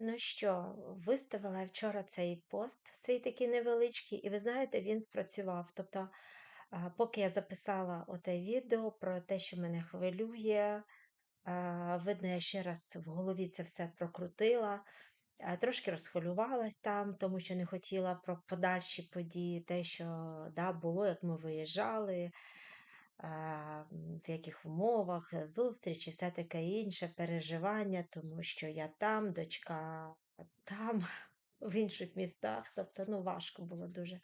Ну що, виставила вчора цей пост свій такий невеличкий, і ви знаєте, він спрацював. Тобто, поки я записала оте відео про те, що мене хвилює, видно, я ще раз в голові це все прокрутила, трошки розхвилювалась там, тому що не хотіла про подальші події, те, що да, було, як ми виїжджали, в яких умовах, е, зустрічі, все таке інше, переживання, тому що я там, дочка там, в інших містах, тобто, ну, важко було дуже.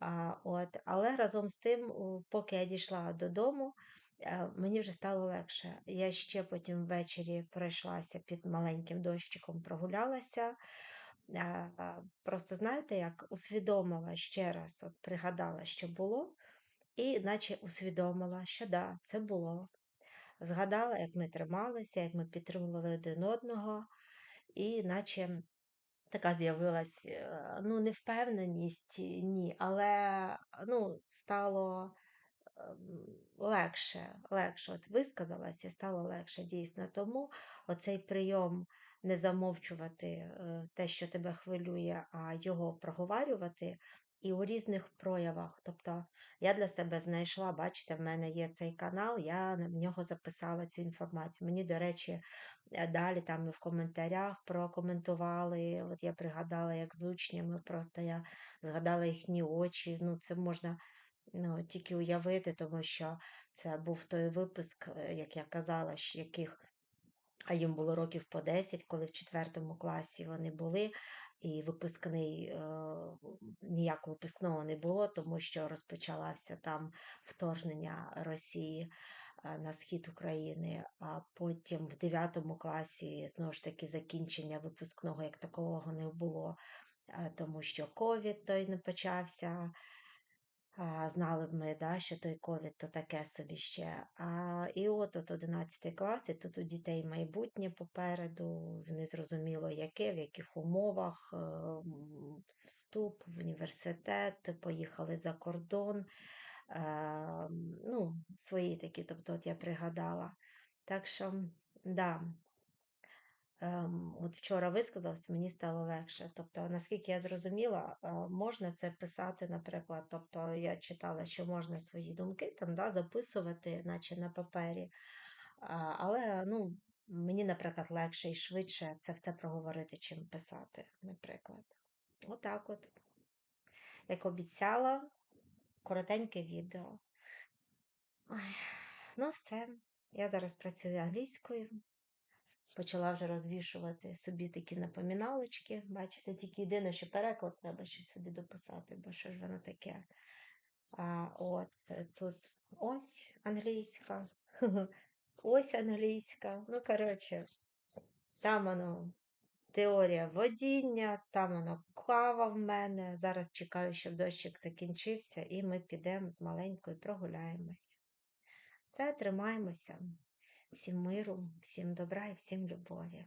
А, от, але разом з тим, поки я дійшла додому, е, мені вже стало легше. Я ще потім ввечері пройшлася під маленьким дощиком, прогулялася. Е, Просто знаєте, як усвідомила ще раз, от пригадала, що було, і наче усвідомила, що да, це було. Згадала, як ми трималися, як ми підтримували один одного, і наче така з'явилась, е, ну, невпевненість, ні, але ну, стало ем, легше, легше. От висказалася, стало легше дійсно. Тому оцей прийом не замовчувати е, те, що тебе хвилює, а його проговарювати. І у різних проявах. Тобто я для себе знайшла, бачите, в мене є цей канал, я в нього записала цю інформацію. Мені, до речі, е, далі там в коментарях прокоментували. От я пригадала, як з учнями, просто я згадала їхні очі. Ну, це можна Ну, тільки уявити, тому що це був той випуск, е, як я казала, яких а їм було років по 10, коли в четвертому класі вони були, і випускний е, ніякого випускного не було, тому що розпочалося там вторгнення Росії е, на схід України, а потім в дев'ятому класі знову ж таки закінчення випускного як такого не було, е, тому що ковід той не почався. А, знали б ми, да, що той ковід то таке собі ще. А, і от от 11 клас, тут у дітей майбутнє попереду, не зрозуміло яке, в яких умовах, е, вступ в університет, поїхали за кордон. Е, ну, свої такі, тобто от я пригадала. Так що, да, от вчора висказалась, мені стало легше. Тобто, наскільки я зрозуміла, можна це писати, наприклад. Тобто, я читала, що можна свої думки там да, записувати, наче на папері. Але ну, мені, наприклад, легше і швидше це все проговорити, чим писати, наприклад. Отак от. Як обіцяла, коротеньке відео. Ой, ну, все. Я зараз працюю англійською. Почала вже розвішувати собі такі напоміналочки. Бачите, тільки єдине, що переклад треба щось сюди дописати, бо що ж воно таке. А, От е, тут ось англійська, ось англійська. Ну, коротше, там воно теорія водіння, там воно кава в мене. Зараз чекаю, щоб дощик закінчився, і ми підемо з маленькою прогуляємось. Все, тримаємося. Всім миру, всім добра і всім любові.